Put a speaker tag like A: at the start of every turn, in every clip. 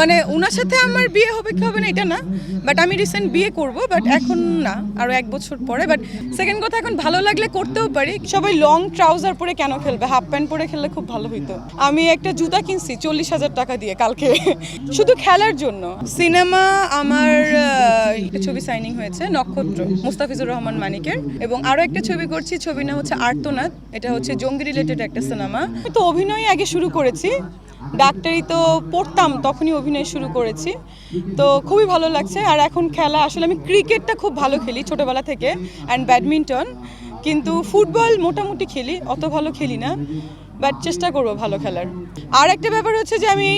A: মানে ওনার সাথে আমার বিয়ে হবে কি হবে না, এটা না বাট আমি রিসেন্ট বিয়ে করব বাট এখন না আরও এক বছর পরে বাট সেকেন্ড কথা, এখন ভালো লাগলে করতেও পারি। সবাই লং ট্রাউজার পরে কেন খেলবে? হাফ প্যান্ট পরে খেললে খুব ভালো হইতো। আমি একটা জুতা কিনছি, চল্লিশ হাজার টাকা দিয়ে কালকে। শুধু খেলার জন্য। সিনেমা আমার ছবি সাইনিং হয়েছে, নক্ষত্র, মুস্তাফিজুর রহমান মানিকের। এবং আরও একটা ছবি করছি ছবির নাম হচ্ছে আর্তনাদ, এটা হচ্ছে জঙ্গি রিলেটেড একটা সিনেমা তো অভিনয় আগে শুরু করেছি, ডাক্তারি তো পড়তাম, তখনই অভিনয় শুরু করেছি। তো খুবই ভালো লাগছে, আর এখন খেলা, আসলে আমি ক্রিকেটটা খুব ভালো খেলি ছোটোবেলা থেকে অ্যান্ড ব্যাডমিন্টন কিন্তু ফুটবল মোটামুটি খেলি, অত ভালো খেলি না। বাট চেষ্টা করব ভালো খেলার। আর একটা ব্যাপার হচ্ছে যে আমি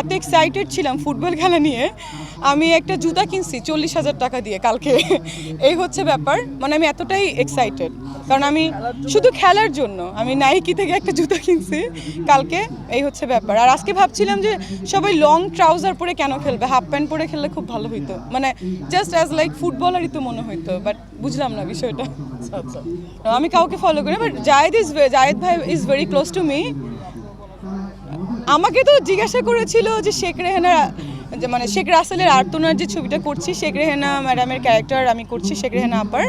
A: এত এক্সাইটেড ছিলাম ফুটবল খেলা নিয়ে। আমি একটা জুতা কিনছি চল্লিশ হাজার টাকা দিয়ে কালকে। এই হচ্ছে ব্যাপার মানে আমি এতটাই এক্সাইটেড কারণ আমি শুধু খেলার জন্য, আমি নাইকি থেকে একটা জুতা কিনছি কালকে, এই হচ্ছে ব্যাপার। আর আজকে ভাবছিলাম যে সবাই লং ট্রাউজার পরে কেন খেলবে হাফ প্যান্ট পরে খেললে খুব ভালো হইতো। মানে জাস্ট অ্যাজ লাইক ফুটবলারই তো মনে হইতো বাট বুঝলাম না বিষয়টা।
B: আচ্ছা আচ্ছা।
A: আমি কাউকে ফলো করি বাট জায়েদ ইজ জায়েদ ভাই is very close to me আমাকে তো জিজ্ঞাসা করেছিল যে শেখ রেহানা যে মানে শেখ রাসেলের আর্তনার যে ছবিটা করছি, শেখ রেহানা ম্যাডামের ক্যারেক্টার আমি করছি, শেখ রেহানা আপার।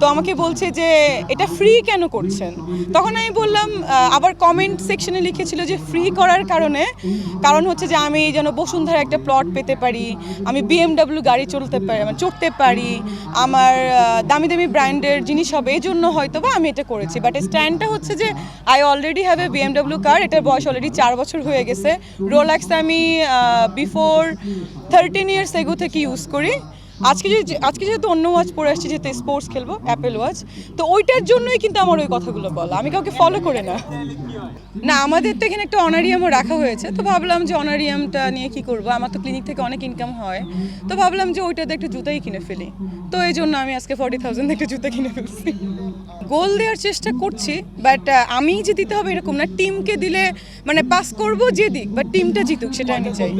A: তো আমাকে বলছে যে, এটা ফ্রি কেন করছেন? তখন আমি বললাম আবার কমেন্ট সেকশনে লিখেছিল যে ফ্রি করার কারণে, কারণ হচ্ছে যে, আমি যেন বসুন্ধরা একটা প্লট পেতে পারি, আমি বিএমডাব্লিউ গাড়ি চলতে পারি মানে চড়তে পারি, আমার দামি দামি ব্র্যান্ডের জিনিস হবে এই জন্য হয়তো বা আমি এটা করেছি। বাট স্ট্যান্ডটা হচ্ছে যে I already have a BMW car এটার বয়স অলরেডি চার বছর হয়ে গেছে। রোলাক্স আমি বিফোর থার্টিন ইয়ার্স এগো থেকে ইউজ করি। আজকে যে আজকে যেহেতু অন্য ওয়াচ পরে আসছি, যেহেতু স্পোর্টস খেলব অ্যাপেল ওয়াচ তো ওইটার জন্যই কিন্তু আমার ওই কথাগুলো বলা। আমি কাউকে ফলো করে না। না, আমাদের তো এখানে একটা অনারিয়ামও রাখা হয়েছে। তো ভাবলাম যে অনারিয়ামটা নিয়ে কি করব? আমার তো ক্লিনিক থেকে অনেক ইনকাম হয়। তো ভাবলাম যে ওইটাতে একটা জুতাই কিনে ফেলি। তো এই জন্য আমি আজকে ফর্টি থাউজেন্ড একটা জুতা কিনে ফেলছি। গোল দেওয়ার চেষ্টা করছি বাট আমি যে দিতে হবে এরকম না। টিমকে দিলে মানে পাস করব যে দিক বাট টিমটা জিতুক সেটা আমি চাই।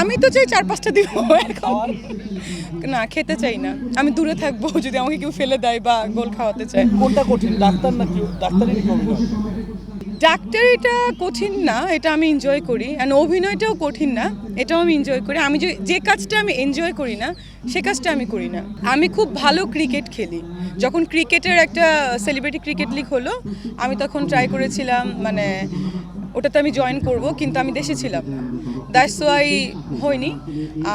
A: আমি তো চাই চার পাঁচটা দিব এখন না খেতে চাই না। আমি দূরে থাকব যদি আমাকে কেউ ফেলে দেয় বা গোল খাওয়াতে চায়।
B: কোনটা কঠিন ডাক্তার না কি ডাক্তারই অভিনয়
A: ডাক্তারিটা কঠিন না এটা আমি এনজয় করি। অ্যান্ড অভিনয়টাও কঠিন না এটাও আমি এনজয় করি। আমি যে যে কাজটা আমি এনজয় করি না সে কাজটা আমি করি না। আমি খুব ভালো ক্রিকেট খেলি। যখন ক্রিকেটের একটা সেলিব্রিটি ক্রিকেট লিগ হলো আমি তখন ট্রাই করেছিলাম মানে ওটাতে আমি জয়েন করব কিন্তু আমি দেশে ছিলাম না। দ্যাটস ওয়াই হয়নি।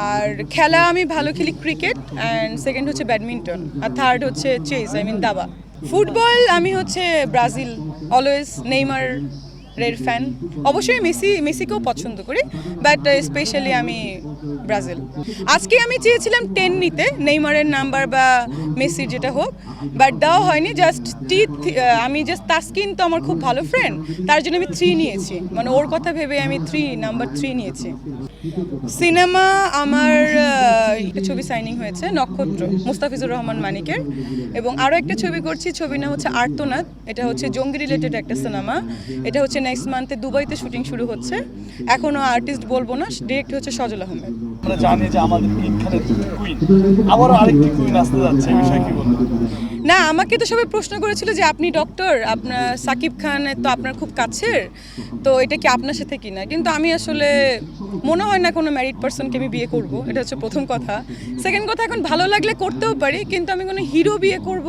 A: আর খেলা আমি ভালো খেলি ক্রিকেট অ্যান্ড সেকেন্ড হচ্ছে ব্যাডমিন্টন আর থার্ড হচ্ছে চেস আই মিন দাবা। ফুটবল আমি হচ্ছে ব্রাজিল অলওয়েজ নেইমার এর ফ্যান। অবশ্যই মেসি, মেসিকেও পছন্দ করি বাট স্পেশালি আমি ব্রাজিল। আজকে আমি চেয়েছিলাম টেন নিতে, নেইমারের নাম্বার বা মেসির যেটা হোক বাট দেওয়া হয়নি জাস্ট টি আমি জাস্ট তাস্কিন তো আমার খুব ভালো ফ্রেন্ড তার জন্য আমি থ্রি নিয়েছি। মানে ওর কথা ভেবে আমি থ্রি নাম্বার থ্রি নিয়েছি। সিনেমা আমার একটা ছবি সাইনিং হয়েছে, নক্ষত্র, মুস্তাফিজুর রহমান মানিকের। এবং আরও একটা ছবি করছি, ছবির নাম হচ্ছে আর্তনাদ, এটা হচ্ছে জঙ্গি রিলেটেড একটা সিনেমা। এটা হচ্ছে নেক্সট মান্থে দুবাইতে শুটিং শুরু হচ্ছে। এখনও আর্টিস্ট বলব না ডিরেক্ট হচ্ছে সজল আহমেদ।
B: আমরা জানি যে আমাদের এখানে কুইন আবারও আরেকটি কুইন আসতে যাচ্ছে এই বিষয়ে কি বলবেন
A: না আমাকে তো সবাই প্রশ্ন করেছিল যে আপনি ডক্টর আপনার সাকিব খান তো আপনার খুব কাছের তো এটা কি আপনার সাথে কি না কিন্তু আমি আসলে মনে হয় না কোনো ম্যারিড পার্সনকে আমি বিয়ে করব এটা হচ্ছে প্রথম কথা। সেকেন্ড কথা এখন ভালো লাগলে করতেও পারি কিন্তু আমি কোনো হিরো বিয়ে করব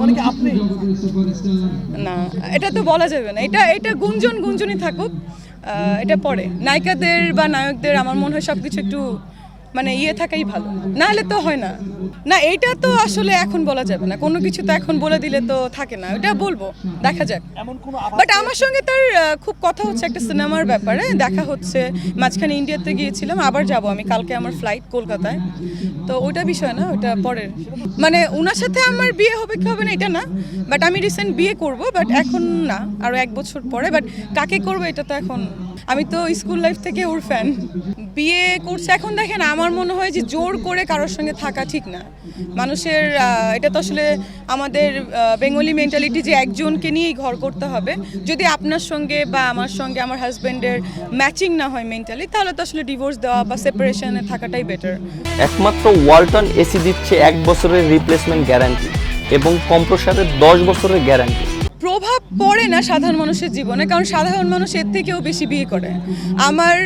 B: মানে
A: না, এটা তো বলা যাবে না। এটা এটা গুঞ্জন গুঞ্জনই থাকুক। এটা পরে নায়িকাদের বা নায়কদের আমার মনে হয় সবকিছু একটু মানে ইয়ে থাকাই ভালো। না হলে তো হয় না। না এটা তো আসলে এখন বলা যাবে না। কোনো কিছু তো এখন বলে দিলে তো থাকে না। ওটা বলব। দেখা যাক। বাট আমার সঙ্গে তার খুব কথা হচ্ছে একটা সিনেমার ব্যাপারে। দেখা হচ্ছে। মাঝখানে ইন্ডিয়াতে গিয়েছিলাম। আবার যাব আমি। কালকে আমার ফ্লাইট কলকাতায়। তো ওটা বিষয় না ওটা পরের। মানে ওনার সাথে আমার বিয়ে হবে কি হবে না এটা না। বাট আমি রিসেন্ট বিয়ে করব বাট এখন না। আরও এক বছর পরে। বাট কাকে করব এটা তো এখন আমি তো স্কুল লাইফ থেকে ওর ফ্যান বিয়ে করছে এখন দেখেন আমার মনে হয় যে জোর করে কারোর সঙ্গে থাকা ঠিক না। মানুষের এটা তো আসলে আমাদের বেঙ্গলি মেন্টালিটি যে একজনকে নিয়েই ঘর করতে হবে। যদি আপনার সঙ্গে বা আমার সঙ্গে আমার হাজব্যান্ডের ম্যাচিং না হয় মেন্টালি তাহলে তো আসলে ডিভোর্স দেওয়া বা সেপারেশনে থাকাটাই বেটার
C: একমাত্র ওয়ালটন এসি দিচ্ছে এক বছরের রিপ্লেসমেন্ট গ্যারান্টি এবং কম্প্রসারের দশ বছরের গ্যারান্টি
A: প্রভাব পড়ে না সাধারণ মানুষের জীবনে, কারণ সাধারণ মানুষ এর থেকেও বেশি বিয়ে করে। আমার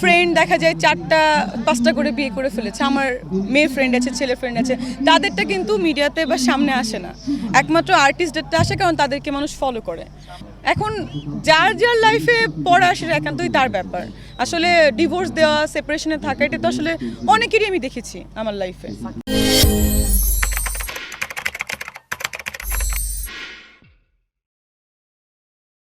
A: ফ্রেন্ড দেখা যায় চারটা, পাঁচটা করে বিয়ে করে ফেলেছে। আমার মেয়ে ফ্রেন্ড আছে, ছেলে ফ্রেন্ড আছে, তাদেরটা কিন্তু মিডিয়াতে বা সামনে আসে না। একমাত্র আর্টিস্টদেরটা আসে, কারণ তাদেরকে মানুষ ফলো করে। এখন যার যার লাইফে পড়া সেটা একান্তই তার ব্যাপার। আসলে ডিভোর্স দেওয়া সেপারেশনে থাকা, এটা তো আসলে অনেকেরই আমি দেখেছি আমার লাইফে